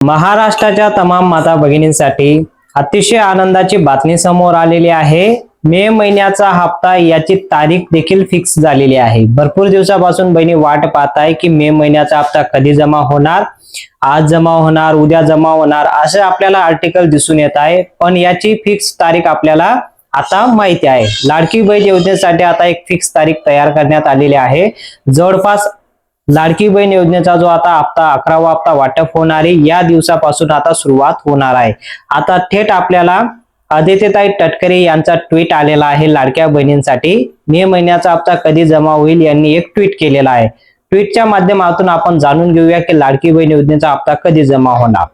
महाराष्ट्राच्या तमाम माता भगिनींसाठी अतिशय आनंदाची बातमी समोर आलेली आहे. मे महिन्याचा हप्ता याची तारीख देखील फिक्स झालेली आहे. भरपूर दिवसापासून बहिणी वाट पाहत आहे की मे महिन्याचा हप्ता कधी जमा होणार आज जमा होणार उद्या जमा होणार असं आपल्याला आर्टिकल दिसून येत आहे. पण याची फिक्स तारीख आपल्याला आता माहिती आहे. लाडकी बहीण योजनेसाठी आता एक फिक्स तारीख तयार करण्यात आलेली आहे. जवळपास लाडकी बहीण योजनेचा जो आता हप्ता अकरावा हप्ता वाटप होणार आहे या दिवसापासून आता सुरुवात होणार आहे. आता थेट आपल्याला आदित्यताई टटकरे यांचा ट्विट आलेला आहे लाडक्या बहिणींसाठी. मे महिन्याचा हप्ता कधी जमा होईल यांनी एक ट्विट केलेला आहे. ट्विटच्या माध्यमातून आपण जाणून घेऊया की लाडकी बहीण योजनेचा हप्ता कधी जमा होणार.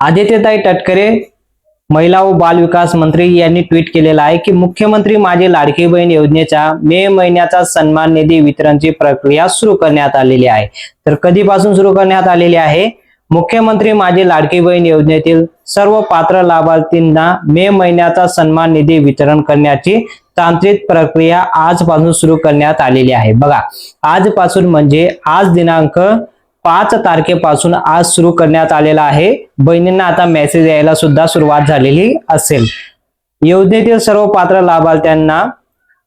आदित्यताई टटकरे महिला व बाल विकास मंत्री यांनी ट्विट केलेलं आहे की मुख्यमंत्री माझी लाडकी बहीण योजनेच्या मे महिन्याचा सन्मान निधी वितरणची प्रक्रिया सुरू करण्यात आलेली आहे. तर कधीपासून सुरू करण्यात आलेली आहे? मुख्यमंत्री माझी लाडकी बहीण योजनेतील सर्व पात्र लाभार्थींना मे महिन्याचा सन्मान निधी वितरण करण्याची तांत्रिक प्रक्रिया आजपासून सुरू करण्यात आलेली आहे. बघा आजपासून म्हणजे आज दिनांक पाच तारखेपासून आज सुरू करण्यात आलेला आहे. बहिणींना आता मेसेज यायला सुद्धा सुरुवात झालेली असेल. योजनेतील सर्व पात्र लाभार्थ्यांना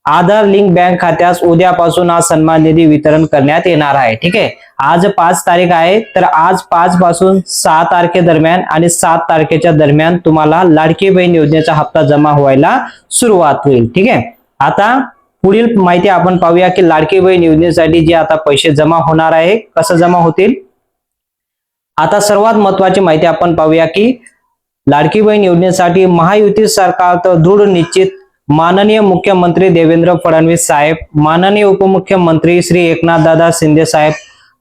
आधार लिंक बँक खात्यास उद्यापासून आज सन्मान निधी वितरण करण्यात येणार आहे. ठीक आहे? आज पाच तारीख आहे तर आज पाच पासून सहा तारखे दरम्यान आणि सात तारखेच्या दरम्यान तुम्हाला लाडकी बहीण योजनेचा हप्ता जमा व्हायला सुरुवात होईल. ठीक आहे? आता पुढील माहिती आपण पाहूया की लाडकी बहीण योजनेसाठी जे आता पैसे जमा होणार आहे कसं जमा होतील? आता सर्वात महत्वाची माहिती आपण पाहूया की लाडकी बहीण योजनेसाठी महायुती सरकार दृढ निश्चित माननीय मुख्यमंत्री देवेंद्र फडणवीस साहेब माननीय उपमुख्यमंत्री श्री एकनाथ दादा शिंदे साहेब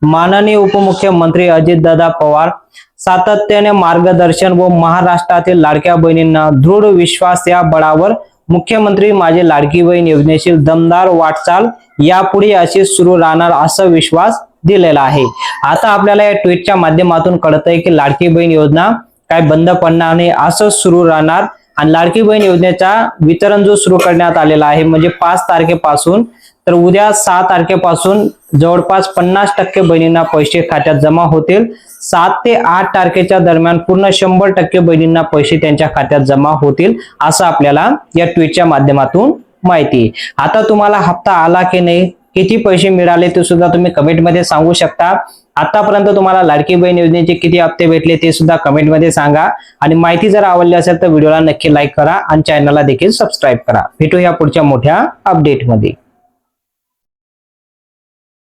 माननीय उपमुख्यमंत्री अजितदादा पवार सातत्याने मार्गदर्शन व महाराष्ट्रातील लाडक्या बहिणींना दृढ विश्वास या बळावर मुख्यमंत्री माझे लाडकी बहीण योजनेची दमदार वाटचाल यापुढे अशीच सुरू राहणार असा विश्वास दिलेला आहे. आता आपल्याला या ट्विटच्या माध्यमातून कळतंय की लाडकी बहीण योजना काय बंद पडणार नाही असं सुरू राहणार आणि लाडकी बहीण योजनेचा वितरण जो सुरू करण्यात आलेला आहे म्हणजे पाच तारखेपासून तर उद्या सहा तारखेपासून जवळपास पन्नास टक्के बहिणींना पैसे खात्यात जमा होतील. सात ते आठ तारखेच्या दरम्यान पूर्ण शंभर टक्के बहिणींना पैसे त्यांच्या खात्यात जमा होतील असं आपल्याला या ट्विटच्या माध्यमातून माहिती आता तुम्हाला हप्ता आला की नाही किती पैसे मिळाले ते सुद्धा तुम्ही कमेंटमध्ये सांगू शकता. आतापर्यंत तुम्हाला लाडकी बहीण योजनेचे किती हप्ते भेटले ते सुद्धा कमेंटमध्ये सांगा. आणि माहिती जर आवडली असेल तर व्हिडिओला नक्की लाईक करा आणि चॅनलला देखील सबस्क्राईब करा. भेटूया पुढच्या मोठ्या अपडेटमध्ये